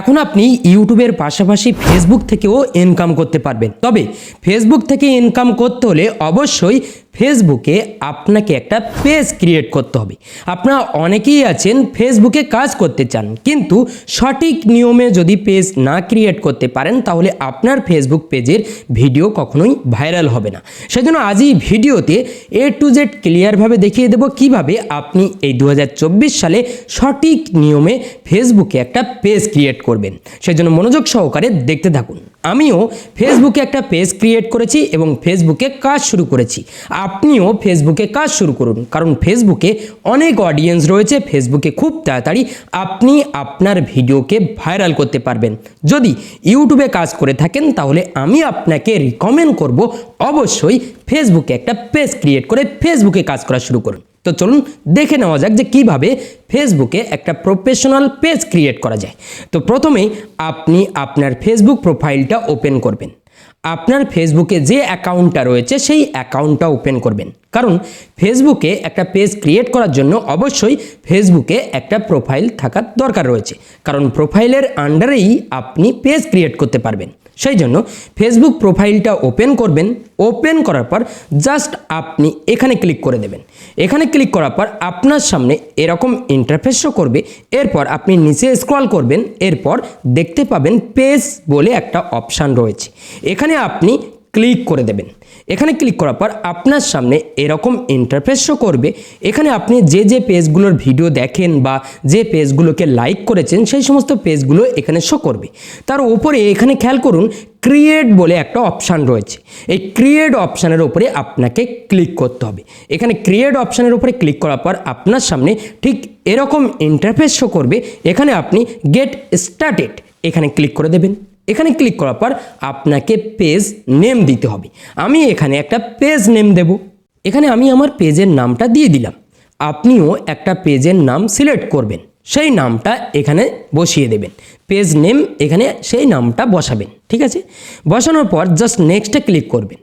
এখন আপনি ইউটিউবের পাশাপাশি ফেসবুক থেকেও ইনকাম করতে পারবেন। তবে ফেসবুক থেকে ইনকাম করতে হলে অবশ্যই ফেসবুকে আপনাকে একটা পেজ ক্রিয়েট করতে হবে। আপনারা অনেকেই আছেন ফেসবুকে কাজ করতে চান, কিন্তু সঠিক নিয়মে যদি পেজ না ক্রিয়েট করতে পারেন, তাহলে আপনার ফেসবুক পেজের ভিডিও কখনোই ভাইরাল হবে না। সেজন্য আজ এই ভিডিওতে এ টু জেড ক্লিয়ারভাবে দেখিয়ে দেবো কীভাবে আপনি এই দু হাজার চব্বিশ সালে সঠিক নিয়মে ফেসবুকে একটা পেজ ক্রিয়েট করবেন। সেজন্য মনোযোগ সহকারে দেখতে থাকুন। আমিও ফেসবুকে একটা পেজ ক্রিয়েট করেছি এবং ফেসবুকে কাজ শুরু করেছি। আপনিও ফেসবুকে কাজ শুরু করুন। কারণ ফেসবুকে অনেক অডিয়েন্স রয়েছে। ফেসবুকে খুব তাড়াতাড়ি আপনি আপনার ভিডিওকে ভাইরাল করতে পারবেন। যদি ইউটিউবে কাজ করে থাকেন, তাহলে আমি আপনাকে রিকমেন্ড করব অবশ্যই ফেসবুকে একটা পেজ ক্রিয়েট করে ফেসবুকে কাজ করা শুরু করুন। তো চলুন দেখে নেওয়া যাক যে কীভাবে ফেসবুকে একটা প্রফেশনাল পেজ ক্রিয়েট করা যায়। তো প্রথমেই আপনি আপনার ফেসবুক প্রোফাইলটা ওপেন করবেন। আপনার ফেসবুকে যে অ্যাকাউন্টটা রয়েছে সেই অ্যাকাউন্টটা ওপেন করবেন। কারণ ফেসবুকে একটা পেজ ক্রিয়েট করার জন্য অবশ্যই ফেসবুকে একটা প্রোফাইল থাকার দরকার রয়েছে। কারণ প্রোফাইলের আন্ডারেই আপনি পেজ ক্রিয়েট করতে পারবেন। সেই জন্য ফেসবুক প্রোফাইলটা ওপেন করবেন। ওপেন করার পর জাস্ট আপনি এখানে ক্লিক করে দেবেন। এখানে ক্লিক করার পর আপনার সামনে এরকম ইন্টারফেস শো করবে। এরপর আপনি নিচে স্ক্রল করবেন। এরপর দেখতে পাবেন পেজ বলে একটা অপশান রয়েছে। এখানে আপনি ক্লিক করে দেবেন। এখানে ক্লিক করার পর আপনার সামনে এরকম ইন্টারফেস শো করবে। এখানে আপনি যে যে পেজগুলোর ভিডিও দেখেন বা যে পেজগুলোকে লাইক করেছেন, সেই সমস্ত পেজগুলো এখানে শো করবে। তার উপরে এখানে খেয়াল করুন ক্রিয়েট বলে একটা অপশান রয়েছে। এই ক্রিয়েট অপশানের উপরে আপনাকে ক্লিক করতে হবে। এখানে ক্রিয়েট অপশানের উপরে ক্লিক করার পর আপনার সামনে ঠিক এরকম ইন্টারফেস শো করবে। এখানে আপনি গেট স্টার্টেড এখানে ক্লিক করে দেবেন। এখানে ক্লিক করার পর আপনাকে পেজ নেম দিতে হবে। আমি এখানে একটা পেজ নেম দেব। এখানে আমি আমার পেজের নামটা দিয়ে দিলাম। আপনিও একটা পেজের নাম সিলেক্ট করবেন। সেই নামটা এখানে বসিয়ে দেবেন। পেজ নেম এখানে সেই নামটা বসাবেন, ঠিক আছে? বসানোর পর জাস্ট নেক্সটে ক্লিক করবেন।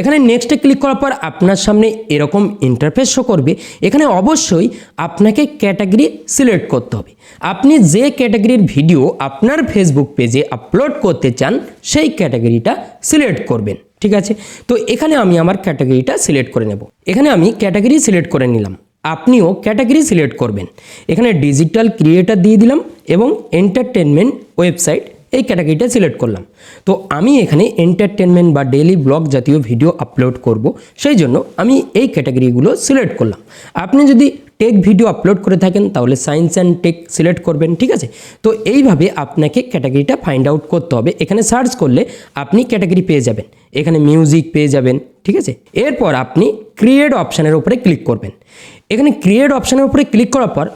এখানে নেক্সটে ক্লিক করার পর আপনার সামনে এরকম ইন্টারফেস শো করবে। এখানে অবশ্যই আপনাকে ক্যাটাগরি সিলেক্ট করতে হবে। আপনি যে ক্যাটাগরির ভিডিও আপনার ফেসবুক পেজে আপলোড করতে চান, সেই ক্যাটাগরিটা সিলেক্ট করবেন, ঠিক আছে? তো এখানে আমি আমার ক্যাটাগরিটা সিলেক্ট করে নেব। এখানে আমি ক্যাটাগরি সিলেক্ট করে নিলাম। আপনিও ক্যাটাগরি সিলেক্ট করবেন। এখানে ডিজিটাল ক্রিয়েটার দিয়ে দিলাম এবং এন্টারটেনমেন্ট ওয়েবসাইট এই ক্যাটাগরিটা সিলেক্ট করলাম। তো আমি এখানে এন্টারটেনমেন্ট বা ডেইলি ব্লগ জাতীয় ভিডিও আপলোড করব, সেই জন্য আমি এই ক্যাটাগরিগুলো সিলেক্ট করলাম। আপনি যদি টেক ভিডিও আপলোড করে থাকেন, তাহলে সায়েন্স অ্যান্ড টেক সিলেক্ট করবেন, ঠিক আছে? তো এইভাবে আপনাকে ক্যাটাগরিটা ফাইন্ড আউট করতে হবে। এখানে সার্চ করলে আপনি ক্যাটাগরি পেয়ে যাবেন। এখানে মিউজিক পেয়ে যাবেন, ঠিক আছে? এরপর আপনি ক্রিয়েট অপশানের উপরে ক্লিক করবেন। এখানে ক্রিয়েট অপশানের উপরে ক্লিক করার পর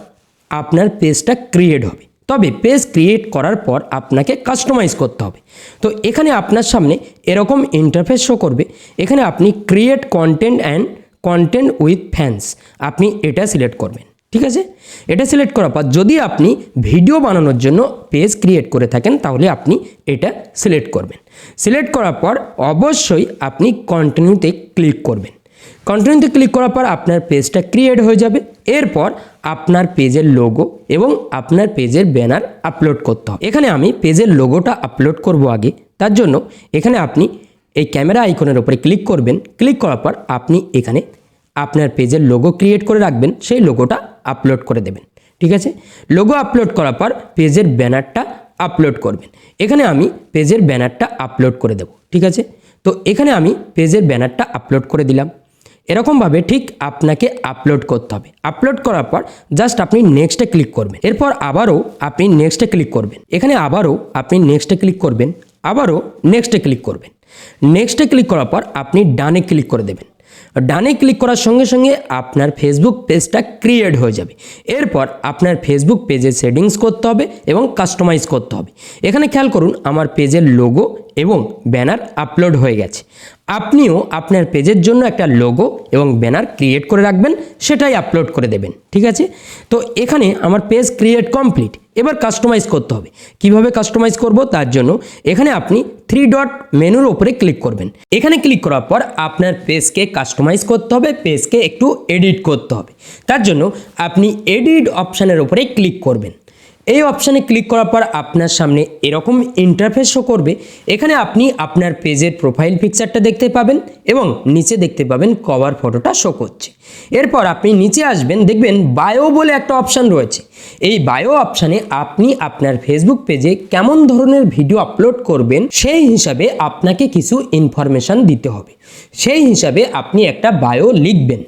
আপনার পেজটা ক্রিয়েট হবে। তবে পেজ ক্রিয়েট করার পর আপনাকে কাস্টমাইজ করতে হবে। তো এখানে আপনার সামনে এরকম ইন্টারফেস শো করবে। এখানে আপনি create content and content with fans আপনি এটা সিলেক্ট করবেন, ঠিক আছে? এটা সিলেক্ট করার পর যদি আপনি ভিডিও বানানোর জন্য পেজ ক্রিয়েট করে থাকেন, তাহলে আপনি এটা সিলেক্ট করবেন। সিলেক্ট করার পর অবশ্যই আপনি কন্টিনিউতে ক্লিক করবেন। কন্টিনিউতে ক্লিক করার পর আপনার পেজটা ক্রিয়েট হয়ে যাবে। এরপর আপনার পেজের লোগো এবং আপনার পেজের ব্যানার আপলোড করতে হবে। এখানে আমি পেজের লোগোটা আপলোড করব আগে। তার জন্য এখানে আপনি এই ক্যামেরা আইকনের উপরে ক্লিক করবেন। ক্লিক করার পর আপনি এখানে আপনার পেজের লোগো ক্রিয়েট করে রাখবেন। সেই লোগোটা আপলোড করে দেবেন। ঠিক আছে? লোগো আপলোড করার পর পেজের ব্যানারটা আপলোড করবেন। এখানে আমি পেজের ব্যানারটা আপলোড করে দেব। ঠিক আছে? তো এখানে আমি পেজের ব্যানারটা আপলোড করে দিলাম। এরকমভাবে ঠিক আপনাকে আপলোড করতে হবে। আপলোড করার পর জাস্ট আপনি নেক্সটে ক্লিক করবেন। এরপর আবারও আপনি নেক্সটে ক্লিক করবেন। এখানে আবারও আপনি নেক্সটে ক্লিক করবেন। আবারও নেক্সটে ক্লিক করবেন। নেক্সটে ক্লিক করার পর আপনি ডানে ক্লিক করে দেবেন। ডানে ক্লিক করার সঙ্গে সঙ্গে আপনার ফেসবুক পেজটা ক্রিয়েট হয়ে যাবে। এরপর আপনার ফেসবুক পেজে সেটিংস করতে হবে এবং কাস্টমাইজ করতে হবে। এখানে খেয়াল করুন, আমার পেজের লোগো এবং ব্যানার আপলোড হয়ে গেছে। আপনিও আপনার পেজের জন্য একটা লোগো এবং ব্যানার ক্রিয়েট করে রাখবেন, সেটাই আপলোড করে দেবেন। ঠিক আছে? তো এখানে আমার পেজ ক্রিয়েট কমপ্লিট এবার কাস্টমাইজ করতে হবে। কীভাবে কাস্টমাইজ করব? তার জন্য এখানে আপনি থ্রি ডট মেনুর ওপরে ক্লিক করবেন। এখানে ক্লিক করার পর আপনার পেজকে কাস্টমাইজ করতে হবে পেজকে একটু এডিট করতে হবে। তার জন্য আপনি এডিট অপশানের ওপরে ক্লিক করবেন। এই অপশানে ক্লিক করার পর আপনার সামনে এরকম ইন্টারফেস শো করবে। এখানে আপনি আপনার পেজের প্রোফাইল পিকচারটা দেখতে পাবেন এবং নিচে দেখতে পাবেন কভার ফটোটা শো করছে। এরপর আপনি নিচে আসবেন, দেখবেন বায়ো বলে একটা অপশান রয়েছে। এই বায়ো অপশানে আপনি আপনার ফেসবুক পেজে কেমন ধরনের ভিডিও আপলোড করবেন, সেই হিসাবে আপনাকে কিছু ইনফরমেশান দিতে হবে। সেই হিসাবে আপনি একটা বায়ো লিখবেন।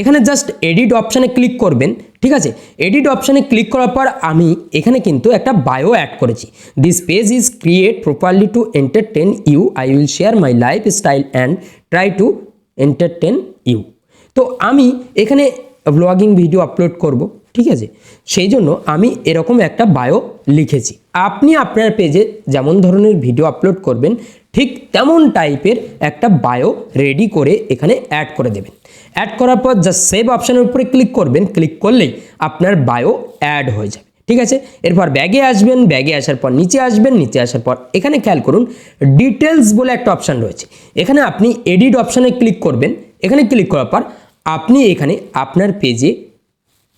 এখানে জাস্ট এডিট অপশানে ক্লিক করবেন, ঠিক আছে? এডিট অপশানে ক্লিক করার পর আমি এখানে কিন্তু একটা বায়ো অ্যাড করেছি। This page is create properly to entertain you I will share my lifestyle and try to entertain you তো আমি এখানে ব্লগিং ভিডিও আপলোড করব, ঠিক আছে? সেই জন্য আমি এরকম একটা বায়ো লিখেছি। আপনি আপনার পেজে যেমন ধরনের ভিডিও আপলোড করবেন ঠিক তেমন টাইপের একটা বায়ো রেডি করে এখানে অ্যাড করে দেবেন। অ্যাড করার পর জাস্ট সেভ অপশানের উপরে ক্লিক করবেন। ক্লিক করলেই আপনার বায়ো অ্যাড হয়ে যাবে। ঠিক আছে? এরপর ব্যাগে আসবেন। ব্যাগে আসার পর নিচে আসবেন। নিচে আসার পর এখানে খেয়াল করুন ডিটেলস বলে একটা অপশান রয়েছে। এখানে আপনি এডিট অপশানে ক্লিক করবেন। এখানে ক্লিক করার পর আপনি এখানে আপনার পেজে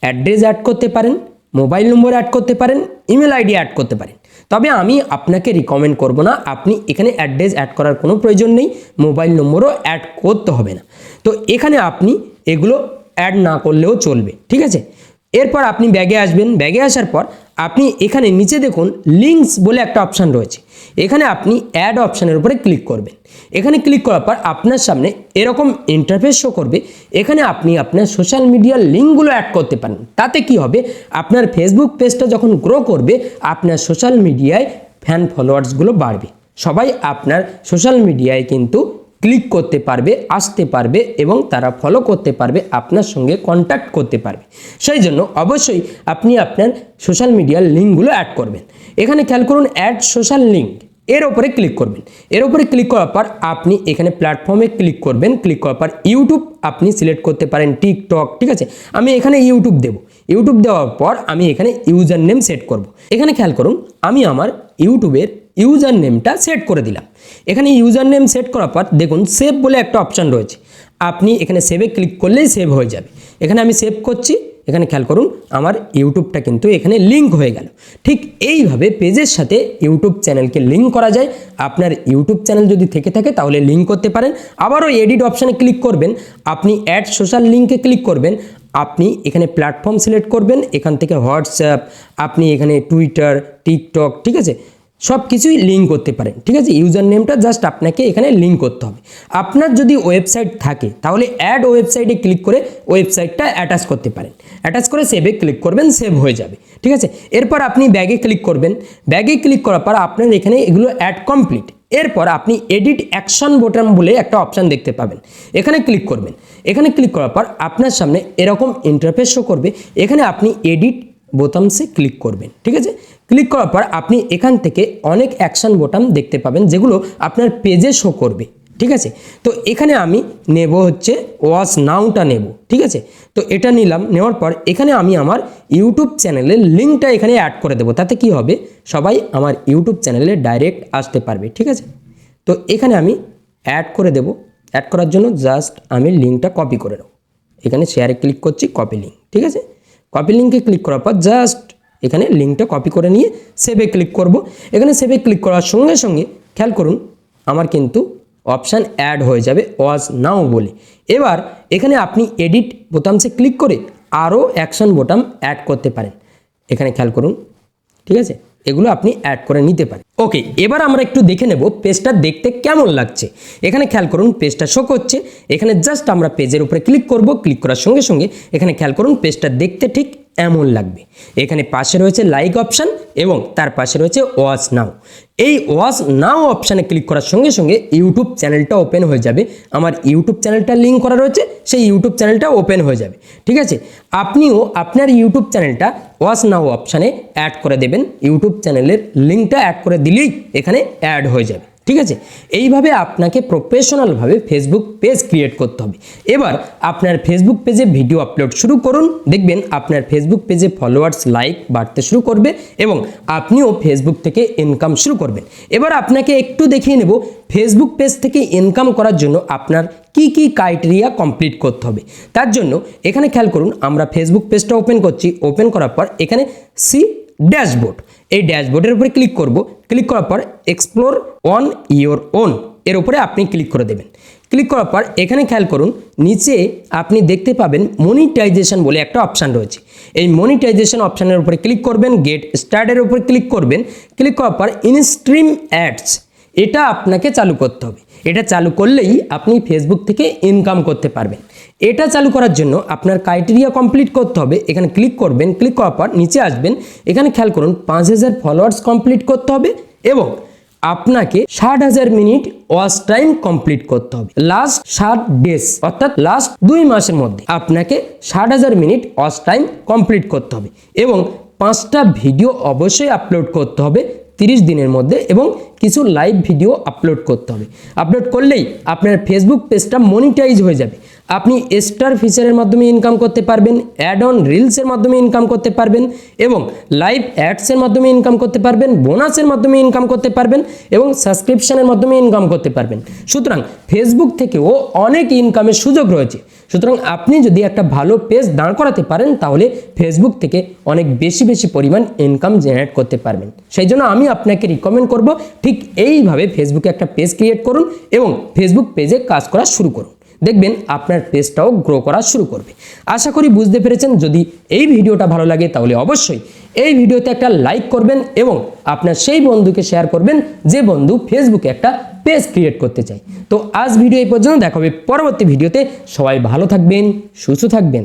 অ্যাড্রেস অ্যাড করতে পারেন। মোবাইল নম্বর অ্যাড করতে পারেন ইমেল আইডি অ্যাড করতে পারেন। তবে আমি আপনাকে রিকমেন্ড করব না, আপনি এখানে অ্যাড্রেস অ্যাড করার কোনো প্রয়োজন নেই, মোবাইল নম্বরও অ্যাড করতে হবে না। তো এখানে আপনি এগুলো অ্যাড না করলেও চলবে, ঠিক আছে? এরপর আপনি ব্যাগে আসবেন। ব্যাগে আসার পর আপনি এখানে নিচে দেখুন লিঙ্কস বলে একটা অপশান রয়েছে। এখানে আপনি অ্যাড অপশানের উপরে ক্লিক করবেন। এখানে ক্লিক করার পর আপনার সামনে এরকম ইন্টারফেস শো করবে। এখানে আপনি আপনার সোশ্যাল মিডিয়ার লিঙ্কগুলো অ্যাড করতে পারেন। তাতে কি হবে? আপনার ফেসবুক পেজটা যখন গ্রো করবে, আপনার সোশ্যাল মিডিয়ায় ফ্যান ফলোয়ার্সগুলো বাড়বে। সবাই আপনার সোশ্যাল মিডিয়ায় কিন্তু ক্লিক করতে পারবে, আসতে পারবে এবং তারা ফলো করতে পারবে, আপনার সঙ্গে কন্ট্যাক্ট করতে পারবে। সেই জন্য অবশ্যই আপনি আপনার সোশ্যাল মিডিয়ার লিঙ্কগুলো অ্যাড করবেন। এখানে খেয়াল করুন অ্যাড সোশ্যাল লিঙ্ক এর ওপরে ক্লিক করবেন। এর ওপরে ক্লিক করার পর আপনি এখানে প্ল্যাটফর্মে ক্লিক করবেন। ক্লিক করার পর ইউটিউব আপনি সিলেক্ট করতে পারেন টিকটক ঠিক আছে? আমি এখানে ইউটিউব দেব। ইউটিউব দেওয়ার পর আমি এখানে ইউজার নেম সেট করব। এখানে খেয়াল করুন, আমি আমার ইউটিউবের ইউজার নেমটা সেট করে দিলাম। এখানে ইউজার নেম সেট করার পর দেখুন সেভ বলে একটা অপশান রয়েছে। আপনি এখানে সেভে ক্লিক করলেই সেভ হয়ে যাবে। এখানে আমি সেভ করছি। এখানে খেয়াল করুন, আমার ইউটিউবটা কিন্তু এখানে লিঙ্ক হয়ে গেল। ঠিক এইভাবে পেজের সাথে ইউটিউব চ্যানেলকে লিঙ্ক করা যায়। আপনার ইউটিউব চ্যানেল যদি থেকে থাকে তাহলে লিঙ্ক করতে পারেন। আবারও এডিট অপশানে ক্লিক করবেন। আপনি অ্যাড সোশ্যাল লিঙ্কে ক্লিক করবেন। আপনি এখানে প্ল্যাটফর্ম সিলেক্ট করবেন। এখান থেকে হোয়াটসঅ্যাপ আপনি এখানে টুইটার টিকটক ঠিক আছে? সব কিছুই লিঙ্ক করতে পারেন। ঠিক আছে? ইউজার নেমটা জাস্ট আপনাকে এখানে লিঙ্ক করতে হবে। আপনার যদি ওয়েবসাইট থাকে, তাহলে অ্যাড ওয়েবসাইটে ক্লিক করে ওয়েবসাইটটা অ্যাটাচ করতে পারেন। অ্যাটাচ করে সেভে ক্লিক করবেন সেভ হয়ে যাবে। ঠিক আছে? এরপর আপনি ব্যাগে ক্লিক করবেন। ব্যাগে ক্লিক করার পর আপনার এখানে এগুলো অ্যাড কমপ্লিট এরপর আপনি এডিট অ্যাকশন বোটাম বলে একটা অপশান দেখতে পাবেন। এখানে ক্লিক করবেন। এখানে ক্লিক করার পর আপনার সামনে এরকম ইন্টারফেস শো করবে। এখানে আপনি এডিট বোতামসে ক্লিক করবেন, ঠিক আছে? ক্লিক করার পর আপনি এখান থেকে অনেক অ্যাকশন বোতাম দেখতে পাবেন যেগুলো আপনার পেজে শো করবে, ঠিক আছে? তো এখানে আমি নেব হচ্ছে ওয়াচ নাউটা নেব, ঠিক আছে? তো এটা নিলাম, নেওয়ার পর এখানে আমি আমার ইউটিউব চ্যানেলের লিঙ্কটা এখানে অ্যাড করে দেবো, তাতে কি হবে? সবাই আমার ইউটিউব চ্যানেলে ডাইরেক্ট আসতে পারবে, ঠিক আছে? তো এখানে আমি অ্যাড করে দেব, অ্যাড করার জন্য জাস্ট আমি লিঙ্কটা কপি করে নেব। এখানে শেয়ারে ক্লিক করছি, কপি লিঙ্ক, ঠিক আছে? কপি লিঙ্কে ক্লিক করার পর জাস্ট এখানে লিঙ্কটা কপি করে নিয়ে সেভে ক্লিক করব। এখানে সেভে ক্লিক করার সঙ্গে সঙ্গে খেয়াল করুন, আমার কিন্তু অপশান অ্যাড হয়ে যাবে ওয়াজ নাও বলে। এবার এখানে আপনি এডিট বোতামসে ক্লিক করে আরও অ্যাকশন বোতাম অ্যাড করতে পারেন। এখানে খেয়াল করুন, ঠিক আছে? এগুলো আপনি অ্যাড করে নিতে পারেন। ওকে এবার আমরা একটু দেখে নেব পেজটা দেখতে কেমন লাগছে। এখানে খেয়াল করুন পেজটা শো করছে। এখানে জাস্ট আমরা পেজের উপরে ক্লিক করব ক্লিক করার সঙ্গে সঙ্গে এখানে খেয়াল করুন পেজটা দেখতে ঠিক এমন লাগবে। এখানে পাশে রয়েছে লাইক অপশান এবং তার পাশে রয়েছে ওয়াচ নাও। এই ওয়াচ নাও অপশানে ক্লিক করার সঙ্গে সঙ্গে ইউটিউব চ্যানেলটা ওপেন হয়ে যাবে। আমার ইউটিউব চ্যানেলটা লিঙ্ক করা রয়েছে, সেই ইউটিউব চ্যানেলটা ওপেন হয়ে যাবে। ঠিক আছে? আপনিও আপনার ইউটিউব চ্যানেলটা ওয়াচ নাও অপশানে অ্যাড করে দেবেন। ইউটিউব চ্যানেলের লিঙ্কটা অ্যাড করে দিলেই এখানে অ্যাড হয়ে যাবে। ঠিক আছে? এইভাবে আপনাকে প্রফেশনালভাবে ফেসবুক পেজ ক্রিয়েট করতে হবে। এবার আপনার ফেসবুক পেজে ভিডিও আপলোড শুরু করুন। দেখবেন আপনার ফেসবুক পেজে ফলোয়ার্স লাইক বাড়তে শুরু করবে এবং আপনিও ফেসবুক থেকে ইনকাম শুরু করবেন। এবার আপনাকে একটু দেখিয়ে নেব ফেসবুক পেজ থেকে ইনকাম করার জন্য আপনার কি কি ক্রাইটেরিয়া কমপ্লিট করতে হবে। তার জন্য এখানে খেয়াল করুন, আমরা ফেসবুক পেজটা ওপেন করছি। ওপেন করার পর এখানে সি ড্যাশবোর্ড এই ড্যাশবোর্ডের উপরে ক্লিক করব। ক্লিক করার পর এক্সপ্লোর অন ইওর ওন এর উপরে আপনি ক্লিক করে দেবেন। ক্লিক করার পর এখানে খেয়াল করুন, নিচে আপনি দেখতে পাবেন মনিটাইজেশন বলে একটা অপশান রয়েছে। এই মনিটাইজেশন অপশানের উপরে ক্লিক করবেন, গেট স্টার্টের উপরে ক্লিক করবেন। ক্লিক করার পর ইনস্ট্রিম অ্যাডস, এটা আপনাকে চালু করতে হবে। এটা চালু করলেই আপনি ফেসবুক থেকে ইনকাম করতে পারবেন। এটা চালু করার জন্য আপনার ক্রাইটেরিয়া কমপ্লিট করতে হবে। এখানে ক্লিক করবেন ক্লিক করার পর নিচে আসবেন। এখানে খেয়াল করুন, পাঁচ হাজার ফলোয়ার্স কমপ্লিট করতে হবে এবং আপনাকে ষাট হাজার মিনিট ওয়াচ টাইম কমপ্লিট করতে হবে। লাস্ট ষাট ডেজ অর্থাৎ লাস্ট দুই মাসের মধ্যে আপনাকে ষাট হাজার মিনিট ওয়াচ টাইম কমপ্লিট করতে হবে এবং পাঁচটা ভিডিও অবশ্যই আপলোড করতে হবে তিরিশ দিনের মধ্যে এবং কিছু লাইভ ভিডিও আপলোড করতে হবে। আপলোড করলেই আপনার ফেসবুক পেজটা মনিটাইজ হয়ে যাবে। আপনি স্টার ফিচারের মাধ্যমে ইনকাম করতে পারবেন অ্যাড অন রিলসের মাধ্যমে ইনকাম করতে পারবেন এবং লাইভ অ্যাডসের মাধ্যমে ইনকাম করতে পারবেন বোনাসের মাধ্যমে ইনকাম করতে পারবেন এবং সাবস্ক্রিপশনের মাধ্যমে ইনকাম করতে পারবেন। সুতরাং ফেসবুক থেকেও অনেক ইনকামের সুযোগ রয়েছে। সুতরাং আপনি যদি একটা ভালো পেজ দাঁড় করাতে পারেন, তাহলে ফেসবুক থেকে অনেক বেশি বেশি পরিমাণ ইনকাম জেনারেট করতে পারবেন। সেই জন্য আমি আপনাকে রিকমেন্ড করব, ঠিক এইভাবে ফেসবুকে একটা পেজ ক্রিয়েট করুন এবং ফেসবুক পেজে কাজ করা শুরু করুন। দেখবেন আপনার পেজটাও গ্রো করা শুরু করবে। আশা করি বুঝতে পেরেছেন, যদি এই ভিডিওটা ভালো লাগে তাহলে অবশ্যই এই ভিডিওতে একটা লাইক করবেন এবং আপনার সেই বন্ধুকে শেয়ার করবেন যে বন্ধু ফেসবুকে একটা পেজ ক্রিয়েট করতে চায়। তো আজ ভিডিও এই পর্যন্ত দেখাবে পরবর্তী ভিডিওতে সবাই ভালো থাকবেন, সুস্থ থাকবেন।